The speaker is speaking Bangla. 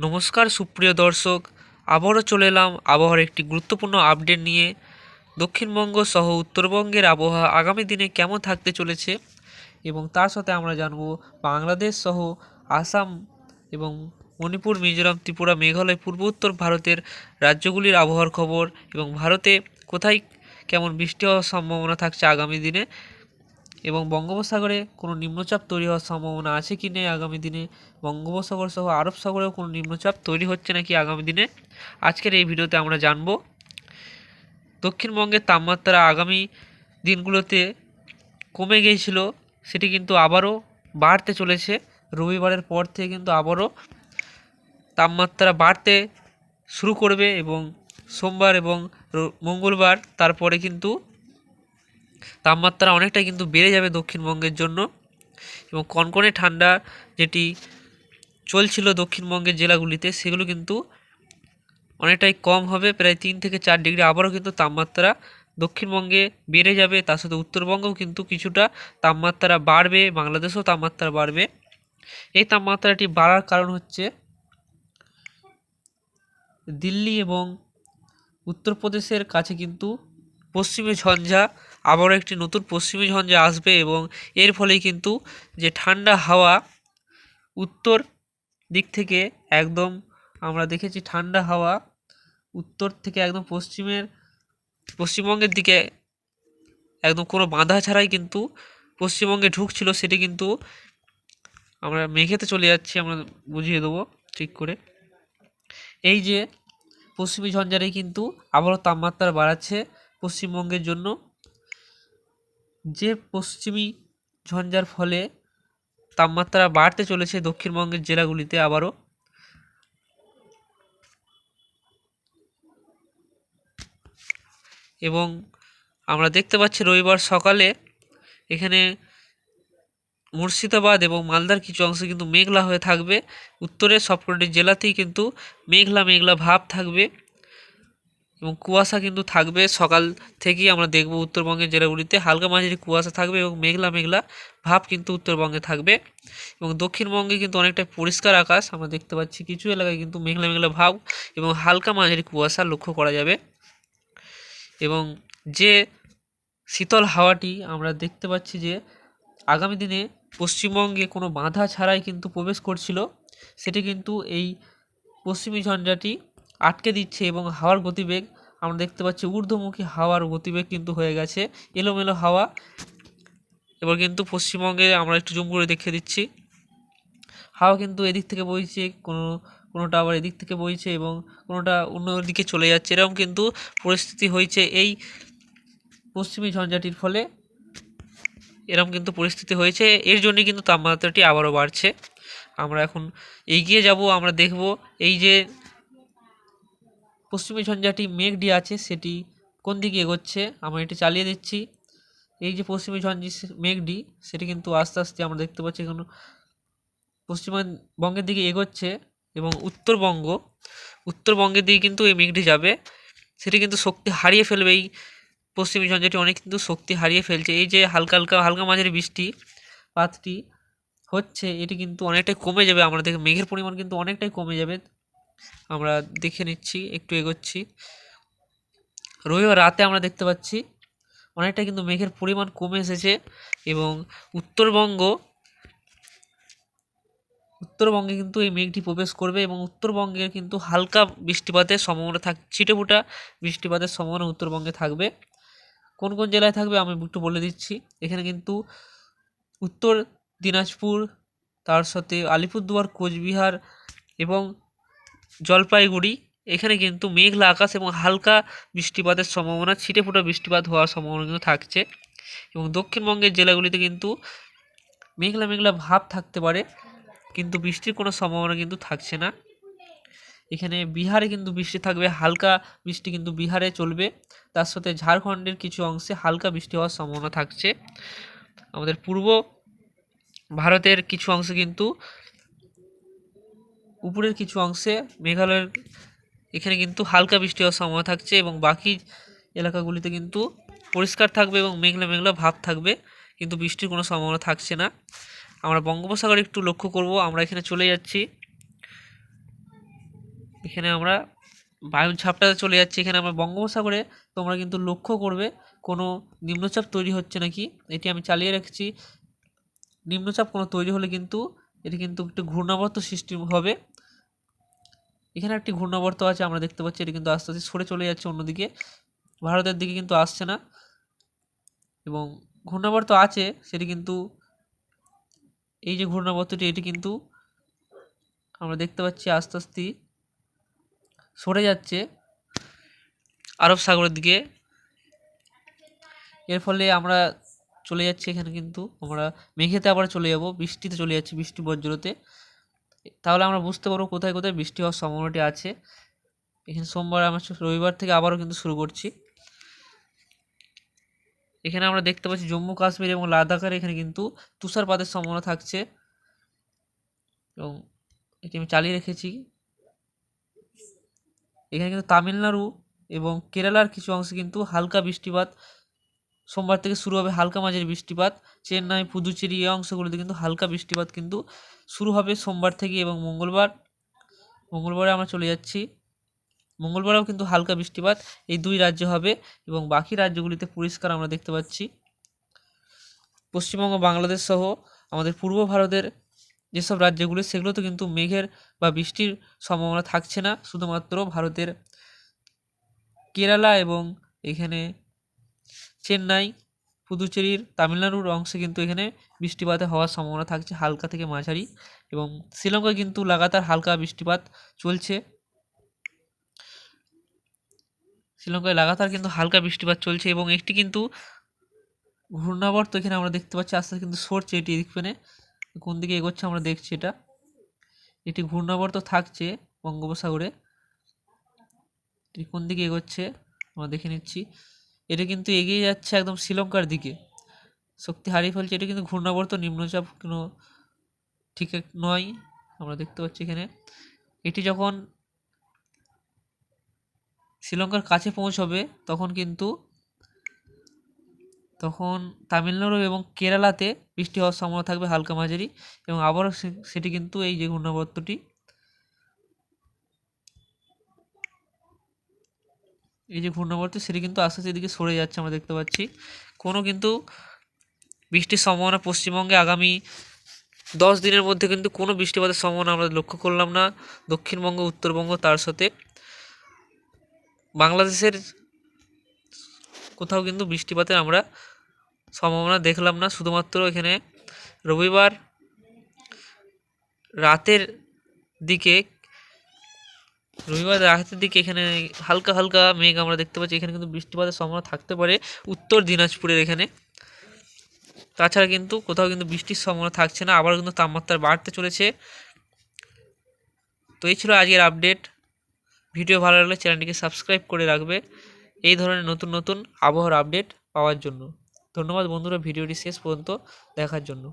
নমস্কার, সুপ্রিয় দর্শক। আবারও চলে এলাম আবহাওয়ার একটি গুরুত্বপূর্ণ আপডেট নিয়ে। দক্ষিণবঙ্গ সহ উত্তরবঙ্গের আবহাওয়া আগামী দিনে কেমন থাকতে চলেছে এবং তার সাথে আমরা জানব বাংলাদেশ সহ আসাম এবং মণিপুর, মিজোরাম, ত্রিপুরা, মেঘালয়, পূর্ব উত্তর ভারতের রাজ্যগুলির আবহাওয়ার খবর এবং ভারতে কোথায় কেমন বৃষ্টি হওয়ার সম্ভাবনা থাকছে আগামী দিনে এবং বঙ্গোপসাগরে কোনো নিম্নচাপ তৈরি হওয়ার সম্ভাবনা আছে কি নেই আগামী দিনে? বঙ্গোপসাগর সহ আরব সাগরেও কোনো নিম্নচাপ তৈরি হচ্ছে নাকি আগামী দিনে? আজকের এই ভিডিওতে আমরা জানব দক্ষিণবঙ্গের তাপমাত্রা আগামী দিনগুলোতে কমে গিয়েছিল, সেটি কিন্তু আবারও বাড়তে চলেছে। রবিবারের পর থেকে কিন্তু আবারও তাপমাত্রা বাড়তে শুরু করবে এবং সোমবার এবং মঙ্গলবার, তারপরে কিন্তু তাপমাত্রা অনেকটাই কিন্তু বেড়ে যাবে দক্ষিণবঙ্গের জন্য। এবং কনকনে ঠান্ডা যেটি চলছিল দক্ষিণবঙ্গের জেলাগুলিতে, সেগুলো কিন্তু অনেকটাই কম হবে। প্রায় তিন থেকে চার ডিগ্রি আবারও কিন্তু তাপমাত্রা দক্ষিণবঙ্গে বেড়ে যাবে। তার সাথে উত্তরবঙ্গেও কিন্তু কিছুটা তাপমাত্রা বাড়বে, বাংলাদেশেও তাপমাত্রা বাড়বে। এই তাপমাত্রাটি বাড়ার কারণ হচ্ছে দিল্লি এবং উত্তরপ্রদেশের কাছে কিন্তু পশ্চিমে ঝঞ্ঝা আবারও একটি নতুন পশ্চিমী ঝঞ্ঝা আসবে এবং এর ফলে কিন্তু যে ঠান্ডা হাওয়া উত্তর দিক থেকে একদম আমরা দেখেছি ঠান্ডা হাওয়া উত্তর থেকে একদম পশ্চিমের, পশ্চিমবঙ্গের দিকে একদম কোনো বাধা ছাড়াই কিন্তু পশ্চিমবঙ্গে ঢুকছিল, সেটি কিন্তু আমরা মেঘেতে চলে যাচ্ছি, আমরা বুঝিয়ে দেবো ঠিক করে। এই যে পশ্চিমী ঝঞ্ঝারে কিন্তু আবারও তাপমাত্রা বাড়াচ্ছে পশ্চিমবঙ্গের জন্য। যে পশ্চিমী ঝঞ্ঝার ফলে তাপমাত্রা বাড়তে চলেছে দক্ষিণবঙ্গের জেলাগুলিতে আবারও। এবং আমরা দেখতে পাচ্ছি রবিবার সকালে এখানে মুর্শিদাবাদ এবং মালদার কিছু অংশ কিন্তু মেঘলা হয়ে থাকবে। উত্তরের সবকটি জেলাতেই কিন্তু মেঘলা মেঘলা ভাব থাকবে। এবং কুয়াশা কিন্তু থাকবে। সকাল থেকেই আমরা দেখব উত্তরবঙ্গের জেলাগুলিতে। হালকা মাঝারি কুয়াশা থাকবে এবং মেঘলা মেঘলা ভাব কিন্তু উত্তরবঙ্গে থাকবে। এবং দক্ষিণবঙ্গে কিন্তু অনেকটা পরিষ্কার আকাশ। আমরা দেখতে পাচ্ছি কিছু এলাকায় কিন্তু মেঘলা মেঘলা ভাব এবং হালকা মাঝারি কুয়াশা লক্ষ্য করা যাবে। এবং যে শীতল হাওয়াটি আমরা দেখতে পাচ্ছি যে আগামী দিনে পশ্চিমবঙ্গে কোনো বাধা ছাড়াই কিন্তু প্রবেশ করছিল, সেটি কিন্তু এই পশ্চিমী ঝঞ্ঝাটি আটকে দিচ্ছে এবং হাওয়ার গতিবেগ, আমরা দেখতে পাচ্ছি ঊর্ধ্বমুখী হাওয়ার গতিবেগ কিন্তু হয়ে গেছে। এলোমেলো হাওয়া। এবার কিন্তু পশ্চিমবঙ্গে আমরা একটু জুম করে দেখিয়ে দিচ্ছি। হাওয়া কিন্তু এদিক থেকে বইছে, কোনো, কোনোটা আবার এদিক থেকে বইছে এবং কোনোটা অন্য দিকে চলে যাচ্ছে। এরকম কিন্তু পরিস্থিতি হয়েছে এই পশ্চিমী ঝঞ্ঝাটির ফলে। এরকম কিন্তু পরিস্থিতি হয়েছে। এর জন্যই কিন্তু তাপমাত্রাটি আবারও বাড়ছে। আমরা এখন এগিয়ে যাব, আমরা দেখব এই যে পশ্চিমী ঝঞ্ঝাটি মেঘটি আছে, সেটি কোন দিকে এগোচ্ছে, আমরা এটি চালিয়ে দিচ্ছি। এই যে পশ্চিমী ঝঞ্ঝি মেঘটি, সেটি কিন্তু আস্তে আস্তে আমরা দেখতে পাচ্ছি এখন পশ্চিমবঙ্গের দিকে এগোচ্ছে এবং উত্তরবঙ্গ, উত্তরবঙ্গের দিকে কিন্তু এই মেঘটি যাবে। সেটি কিন্তু শক্তি হারিয়ে ফেলবে, এই পশ্চিমী ঝঞ্ঝাটি অনেক কিন্তু শক্তি হারিয়ে ফেলছে। এই যে হালকা হালকা হালকা মাঝারি বৃষ্টি পাতটি হচ্ছে, এটি কিন্তু অনেকটাই কমে যাবে, আমরা দেখে মেঘের পরিমাণ কিন্তু অনেকটাই কমে যাবে। আমরা দেখে নিচ্ছি, একটু এগোচ্ছি। রবিবার রাতে আমরা দেখতে পাচ্ছি, অনেকটা কিন্তু মেঘের পরিমাণ কমে এসেছে এবং উত্তরবঙ্গ, উত্তরবঙ্গে কিন্তু এই মেঘটি প্রবেশ করবে এবং উত্তরবঙ্গে কিন্তু হালকা বৃষ্টিপাতের সম্ভাবনা থাক, ছিটেফোঁটা বৃষ্টিপাতের সম্ভাবনা উত্তরবঙ্গে থাকবে। কোন কোন জেলায় থাকবে আমি একটু বলে দিচ্ছি। এখানে কিন্তু উত্তর দিনাজপুর, তার সাথে আলিপুরদুয়ার, কোচবিহার এবং জলপাইগুড়ি। এখানে কিন্তু মেঘলা আকাশ এবং হালকা বৃষ্টিপাতের সম্ভাবনা, ছিটেফোঁটা বৃষ্টিপাত হওয়ার সম্ভাবনা কিন্তু থাকছে এবং দক্ষিণবঙ্গের জেলাগুলিতে কিন্তু মেঘলা মেঘলা ভাব থাকতে পারে, কিন্তু বৃষ্টির কোনো সম্ভাবনা কিন্তু থাকছে না। এখানে বিহারে কিন্তু বৃষ্টি থাকবে, হালকা বৃষ্টি কিন্তু বিহারে চলবে। তার সাথে ঝাড়খণ্ডের কিছু অংশে হালকা বৃষ্টি হওয়ার সম্ভাবনা থাকছে। আমাদের পূর্ব ভারতের কিছু অংশে কিন্তু উপরের কিছু অংশে মেঘালয়ের এখানে কিন্তু হালকা বৃষ্টি হওয়ার সম্ভাবনা থাকছে এবং বাকি এলাকাগুলিতে কিন্তু পরিষ্কার থাকবে এবং মেঘলা মেঘলা ভাব থাকবে, কিন্তু বৃষ্টির কোনো সম্ভাবনা থাকছে না। আমরা বঙ্গোপসাগর একটু লক্ষ্য করব, আমরা এখানে চলে যাচ্ছি। এখানে আমরা বায়ুর ঝাপটাতে চলে যাচ্ছে, এখানে আমরা বঙ্গোপসাগরে তোমরা কিন্তু লক্ষ্য করবে, কোনো নিম্নচাপ তৈরি হচ্ছে নাকি? এটি আমি চালিয়ে রেখেছি। নিম্নচাপ কোনো তৈরি হলে কিন্তু এটি কিন্তু একটি ঘূর্ণাবর্ত সৃষ্টি হবে। এখানে একটি ঘূর্ণাবর্ত আছে, আমরা দেখতে পাচ্ছি এটি কিন্তু আস্তে আস্তে সরে চলে যাচ্ছে অন্যদিকে। ভারতের দিকে কিন্তু আসছে না। এবং ঘূর্ণাবর্ত আছে, সেটি কিন্তু এই যে ঘূর্ণাবর্তটি, এটি কিন্তু আমরা দেখতে পাচ্ছি আস্তে আস্তে সরে যাচ্ছে আরব সাগরের দিকে। এর ফলে আমরা চলে যাচ্ছি এখানে কিন্তু, আমরা মেঘেতে আবার চলে যাব, বৃষ্টিতে চলে যাচ্ছি বৃষ্টি বজ্রতে। তাহলে আমরা বুঝতে পারব কোথায় কোথায় বৃষ্টি হওয়ার সম্ভাবনাটি আছে। এখানে সোমবার আমরা রবিবার থেকে আবারও কিন্তু শুরু করছি। এখানে আমরা দেখতে পাচ্ছি জম্মু, কাশ্মীর এবং লাদাখের এখানে কিন্তু তুষারপাতের সম্ভাবনা থাকছে। এবং এটি আমি চালিয়ে রেখেছি। এখানে কিন্তু তামিলনাড়ু এবং কেরালার কিছু অংশে কিন্তু হালকা বৃষ্টিপাত সোমবার থেকে শুরু হবে হালকা মাঝের বৃষ্টিপাত। চেন্নাই, পুদুচেরি এই অংশগুলোতে কিন্তু হালকা বৃষ্টিপাত কিন্তু শুরু হবে সোমবার থেকে এবং মঙ্গলবার। মঙ্গলবারে আমরা চলে যাচ্ছি। মঙ্গলবারেও কিন্তু হালকা বৃষ্টিপাত। এই দুই রাজ্যে হবে এবং বাকি রাজ্যগুলিতে পরিষ্কার আমরা দেখতে পাচ্ছি। পশ্চিমবঙ্গ, বাংলাদেশ সহ আমাদের পূর্ব ভারতের যেসব রাজ্যগুলি, সেগুলোতে কিন্তু মেঘের বা বৃষ্টির সম্ভাবনা থাকছে না। শুধুমাত্র ভারতের কেরালা এবং এখানে চেন্নাই, পুদুচেরির তামিলনাড়ুর অংশে কিন্তু এখানে বৃষ্টিপাতে হওয়ার সম্ভাবনা থাকছে হালকা থেকে মাঝারি এবং শ্রীলঙ্কায় কিন্তু লাগাতার হালকা বৃষ্টিপাত চলছে। শ্রীলঙ্কায় লাগাতার কিন্তু হালকা বৃষ্টিপাত চলছে এবং একটি কিন্তু ঘূর্ণাবর্ত এখানে আমরা দেখতে পাচ্ছি, আস্তে আস্তে কিন্তু সরছে এটি এদিকপেনে কোন দিকে এগোচ্ছে আমরা দেখছি এটা। একটি ঘূর্ণাবর্ত থাকছে বঙ্গোপসাগরে। এটি কোন দিকে এগোচ্ছে আমরা দেখে নিচ্ছি। এটা কিন্তু এগিয়ে যাচ্ছে একদম শ্রীলঙ্কার দিকে। শক্তি হারিয়ে ফেলছে, এটা কিন্তু ঘূর্ণাবর্ত, নিম্নচাপ কোনো ঠিক নয়, আমরা দেখতে পাচ্ছি এখানে। এটি যখন শ্রীলঙ্কার কাছে পৌঁছবে, তখন কিন্তু তখন তামিলনাড়ু এবং কেরালাতে বৃষ্টি হওয়ার সম্ভাবনা থাকবে হালকা মাঝারি এবং আবারও সেটি কিন্তু এই যে ঘূর্ণাবর্তটি এই যে ঘূর্ণাবর্ত সেটি কিন্তু আস্তে আস্তে এদিকে সরে যাচ্ছে, আমরা দেখতে পাচ্ছি। কোনো কিন্তু বৃষ্টির সম্ভাবনা পশ্চিমবঙ্গে আগামী দশ দিনের মধ্যে কিন্তু কোনো বৃষ্টিপাতের সম্ভাবনা আমরা লক্ষ্য করলাম না, দক্ষিণবঙ্গ, উত্তরবঙ্গ, তার সাথে। বাংলাদেশের কোথাও কিন্তু বৃষ্টিপাতের আমরা সম্ভাবনা দেখলাম না, শুধুমাত্র এখানে রবিবার রাতের দিকে রবিবার রাতের দিকে এখানে হালকা হালকা মেঘ আমরা দেখতে পাচ্ছি। এখানে কিন্তু বৃষ্টিপাতের সম্ভাবনা থাকতে পারে উত্তর দিনাজপুরের এখানে। তাছাড়া কিন্তু কোথাও কিন্তু বৃষ্টির সম্ভাবনা থাকছে না আবার কিন্তু তাপমাত্রা বাড়তে চলেছে। তো এই ছিল আজকের আপডেট। ভিডিও ভালো লাগলে চ্যানেলটিকে সাবস্ক্রাইব করে রাখবে। এই ধরনের নতুন নতুন আবহাওয়ার আপডেট পাওয়ার জন্য। ধন্যবাদ বন্ধুরা, ভিডিওটি শেষ পর্যন্ত দেখার জন্য।